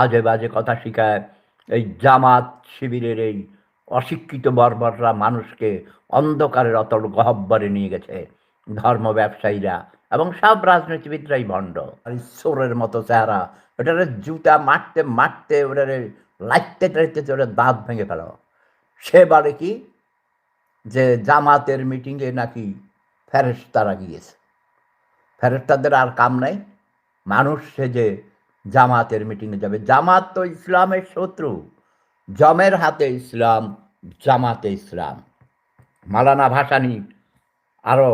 আজে বাজে কথা শিখায়। এই জামাত শিবিরের এই অশিক্ষিত বর্বররা মানুষকে অন্ধকারের অতল গহব্বরে নিয়ে গেছে। ধর্ম ব্যবসায়ীরা এবং সব রাজনীতিবিদরাই ভণ্ড। আর সোরের মতো চেহারা, ওটারে জুতা মারতে মারতে, ওটারে লাইতে টাইতে ওটা দাঁত ভেঙে ফেলো। সে বলে কি, যে জামাতের মিটিংয়ে নাকি ফেরেস্তারা গিয়েছে। ফেরেস্তাদের আর কাম নাই। মানুষ সে যে জামাতের মিটিংয়ে যাবে। জামাত তো ইসলামের শত্রু। জমের হাতে ইসলাম, জামাতে ইসলাম। মালানা ভাসানি আরও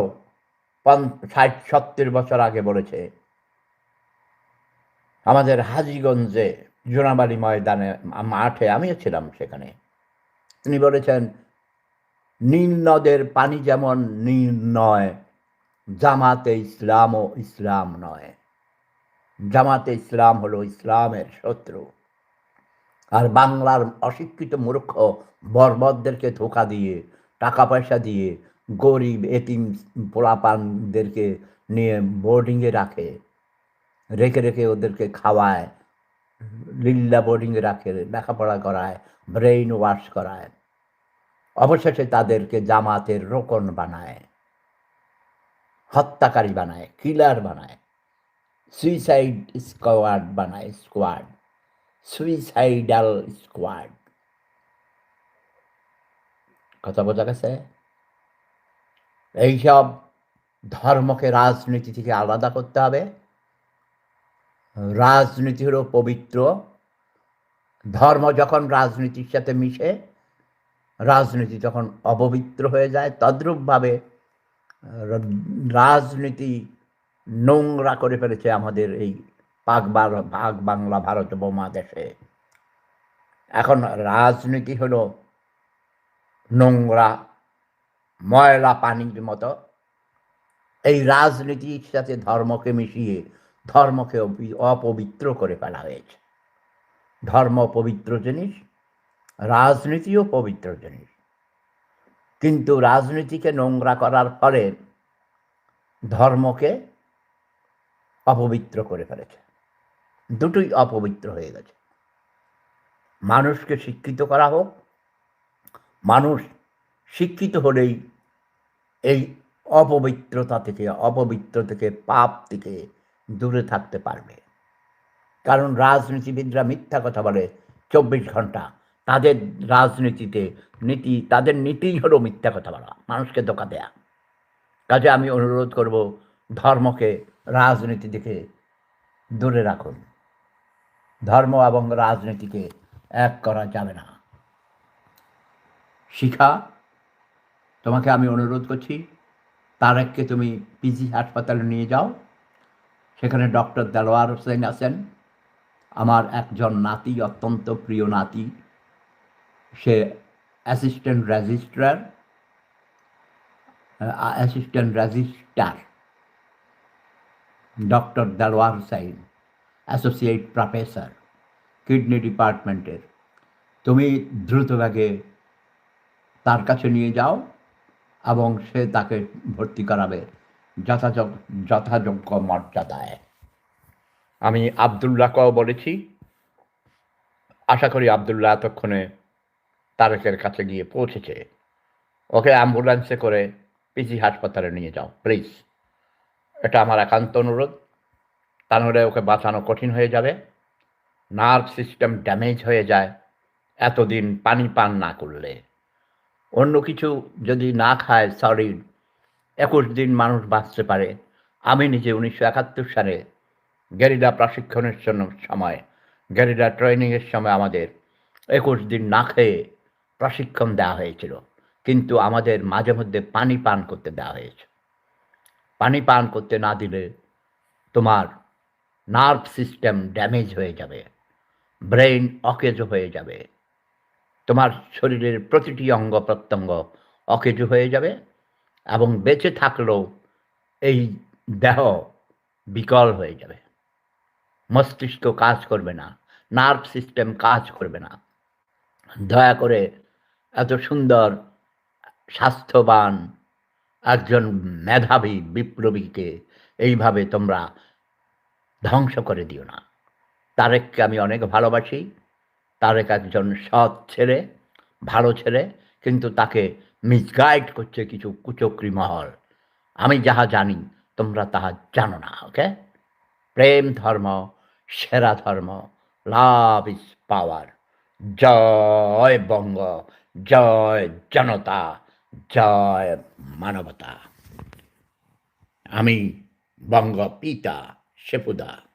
ষাট, সত্তর বছর আগে বলেছে, আমাদের হাজিগঞ্জে জোনাবাড়ি ময়দানে মাঠে আমিও ছিলাম সেখানে। তিনি বলেছেন, নীল নদের পানি যেমন নীল নয়, জামাতে ইসলাম ও ইসলাম নয়। জামাতে ইসলাম হলো ইসলামের শত্রু। আর বাংলার অশিক্ষিত মূর্খ বর্বরদেরকে ধোকা দিয়ে, টাকা পয়সা দিয়ে গরিব এতিম পোলাপানদেরকে নিয়ে বোর্ডিংয়ে রাখে। রেখে রেখে ওদেরকে খাওয়ায় লিল্লা বোর্ডিংয়ে রাখে, লেখাপড়া করায় ব্রেইন ওয়াশ করায়। অবশেষে তাদেরকে জামাতের রোকন বানায়, হত্যাকারী বানায় কিলার বানায়। সুইসাইড স্কোয়াড বানায় স্কোয়াড সুইসাইডাল স্কোয়াড কথা বোঝা গেছে? এইসব ধর্মকে রাজনীতি থেকে আলাদা করতে হবে। রাজনীতি হলো পবিত্র। ধর্ম যখন রাজনীতির সাথে মিশে, রাজনীতি তখন অপবিত্র হয়ে যায়, তদ্রূপভাবে রাজনীতি নোংরা করে ফেলেছে আমাদের এই পাক ভাগ বাংলা ভারত উপমহাদেশে এখন রাজনীতি হলো নোংরা, ময়লা পানির মতো। এই রাজনীতির সাথে ধর্মকে মিশিয়ে ধর্মকে অপবিত্র করে ফেলা হয়েছে। ধর্ম পবিত্র জিনিস, রাজনীতিও পবিত্র জিনিস। কিন্তু রাজনীতিকে নোংরা করার ফলে ধর্মকে অপবিত্র করে ফেলেছে। দুটোই অপবিত্র হয়ে গেছে। মানুষকে শিক্ষিত করা হোক, মানুষ শিক্ষিত হলেই এই অপবিত্রতা থেকে, অপবিত্র থেকে পাপ থেকে দূরে থাকতে পারবে। কারণ রাজনীতিবিদরা মিথ্যা কথা বলে চব্বিশ ঘণ্টা। তাদের রাজনীতিতে নীতি, তাদের নীতিই হলো মিথ্যা কথা বলা, মানুষকে ধোকা দেয়া। কাজে আমি অনুরোধ করব, ধর্মকে রাজনীতি থেকে দূরে রাখুন। ধর্ম এবং রাজনীতিকে এক করা যাবে না। শিখা, তোমাকে আমি অনুরোধ করছি, তারেককে তুমি পিজি হাসপাতালে নিয়ে যাও। সেখানে ডক্টর দেলোয়ার হোসেন আছেন। আমার একজন নাতি, অত্যন্ত প্রিয় নাতি। সে assistant registrar assistant registrar. Doctor Delwar Hossain associate professor kidney ডিপার্টমেন্টের তুমি দ্রুতভাগে তার কাছে নিয়ে যাও এবং সে তাকে ভর্তি করাবে যথাযোগ্য যথাযোগ্য মর্যাদায়। আমি আবদুল্লাহকেও বলেছি, আশা করি আবদুল্লাহ এতক্ষণে তারেকের কাছে গিয়ে পৌঁছেছে। ওকে অ্যাম্বুলেন্সে করে পিজি হাসপাতালে নিয়ে যাও, প্লিজ। এটা আমার একান্ত অনুরোধ। তা নাহলে ওকে বাঁচানো কঠিন হয়ে যাবে। নার্ভ সিস্টেম ড্যামেজ হয়ে যায়। এতদিন পানি পান না করলে। অন্য কিছু যদি না খায় শরীর একুশ দিন মানুষ বাঁচতে পারে। আমি নিজে উনিশশো একাত্তর সালে গেরিলা প্রশিক্ষণের জন্য সময়, গেরিলা ট্রেনিংয়ের সময় আমাদের একুশ দিন না খেয়ে প্রশিক্ষণ দেওয়া হয়েছিল। কিন্তু আমাদের মাঝে মধ্যে পানি পান করতে দেওয়া হয়েছে। পানি পান করতে না দিলে তোমার নার্ভ সিস্টেম ড্যামেজ হয়ে যাবে, ব্রেইন অকেজ হয়ে যাবে, তোমার শরীরের প্রতিটি অঙ্গ প্রত্যঙ্গ অকেজ হয়ে যাবে এবং বেঁচে থাকলেও এই দেহ বিকল হয়ে যাবে। মস্তিষ্ক কাজ করবে না, নার্ভ সিস্টেম কাজ করবে না। দয়া করে এত সুন্দর, স্বাস্থ্যবান একজন মেধাবী, বিপ্লবীকে এইভাবে তোমরা ধ্বংস করে দিও না। তারেককে আমি অনেক ভালোবাসি। তারেক একজন সৎ ছেলে, ভালো ছেলে, কিন্তু তাকে মিসগাইড করছে কিছু কুচক্রি মহল। আমি যাহা জানি, তোমরা তাহা জানো না ওকে প্রেম ধর্ম, সেরা ধর্ম লাভ ইজ পাওয়ার জয় বঙ্গ, জয় জনতা। জয় মানবতা। আমি বঙ্গ পিতা শেপুদা